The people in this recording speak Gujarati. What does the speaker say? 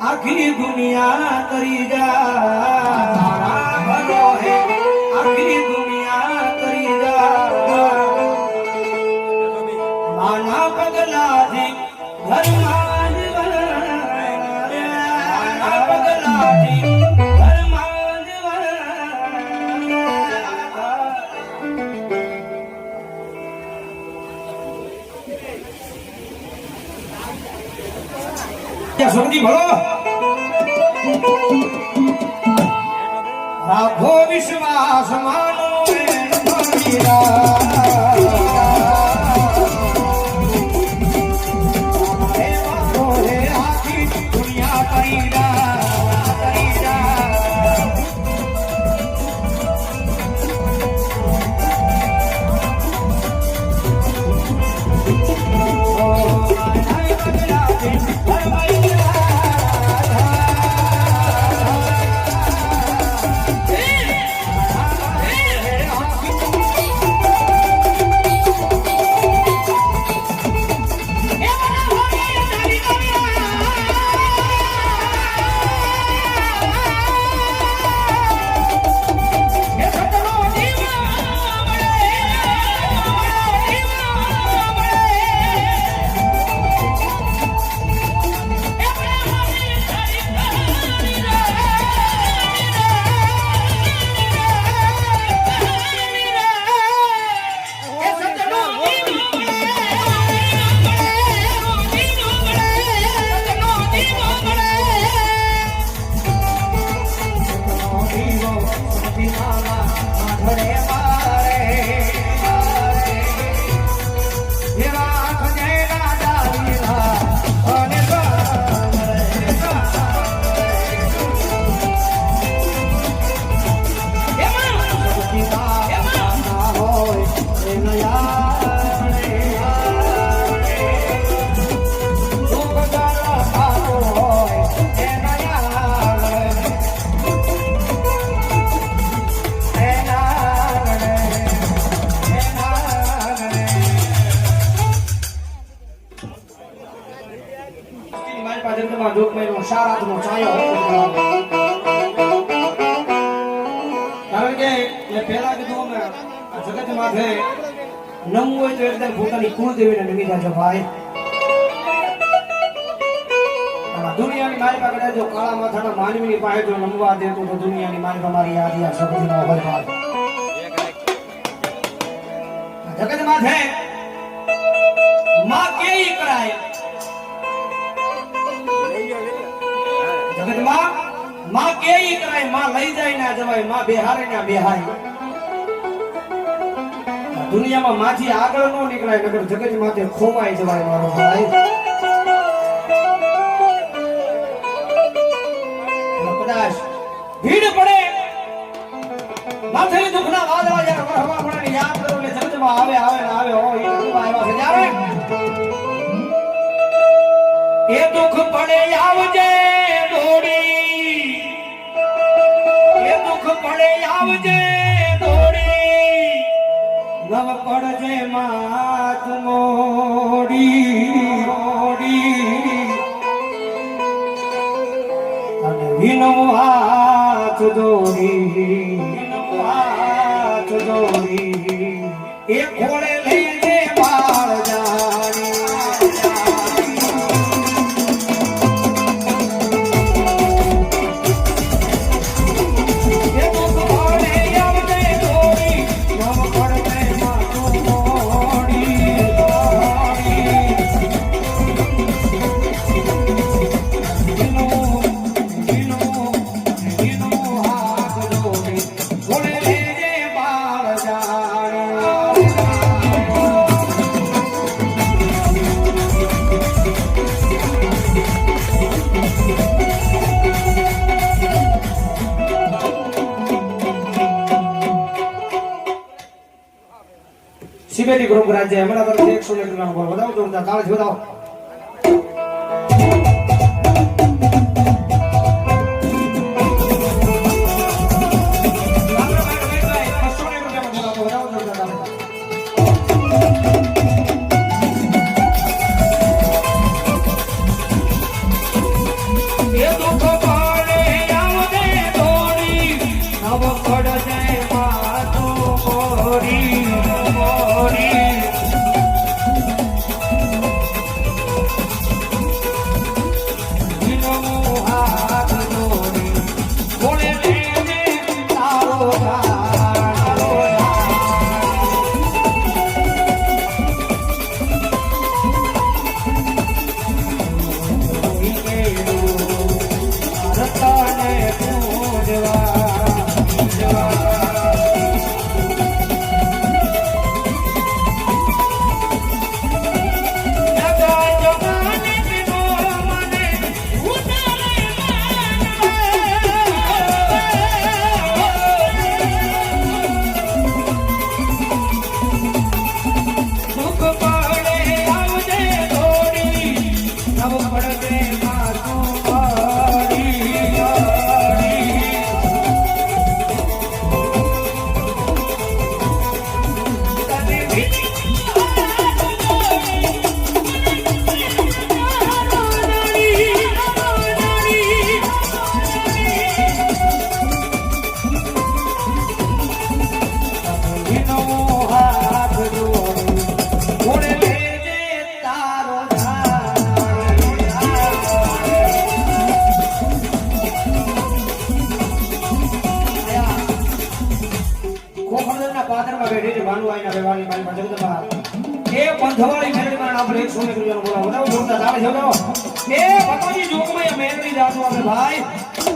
આખી દુનિયા કરી જા. તારા ભરોહે આખી દુનિયા સુધી ભલો રાખો વિશ્વાસ માનો સારાતનો છાંયો કારણ કે એ પહેલા કીધું અમે જગત માથે નવું હોય તો એકદમ પોતાની કુળદેવીને નમી જાજો ભાઈ દુનિયાની મારી પાસે જો કાળા માથાના માનવીની પાસે જો નમવા દેતો તો દુનિયાની મારી તમારી યાદ યાદ શબ્દ ન હોય જગત માથે માં કેવી કરાય માં કેવી કરાય, માં લઈ જાય ના જવાયમાં બેહારે ના બેહાય. દુનિયામાં માથી આગળ નો નીકળાય નગર જગત માથે ખોવાઈ જવાય મારો ભાઈ. ભીડ પડે માથે દુખના વાદળા જ્યારે વરહવા પડે યાદ કરો ને જગતમાં આવે આવે ને આવે હો એ દુખમાં આવ્યા છે ત્યારે. એ દુઃખ પડે આવજે દોડી. પડે આવજે દોડી નવ પડજે માત મોડી મોડી. અને વિનો હાથ દોડી શિબેરી ગ્રુપ રાજ્ય હમણાં એકસો એક રૂપિયાનો બોલ વધાવો જોરદાર. તાળી વધાવો dinheiro. પાદરમાં બેઠી છે ભાનુ આઈના વેવાની મારી પાસે જગદંબા. એ પંથવાળી મેરડીમાં એ ભગવાનજી, જોગમાં જાતો ભાઈ.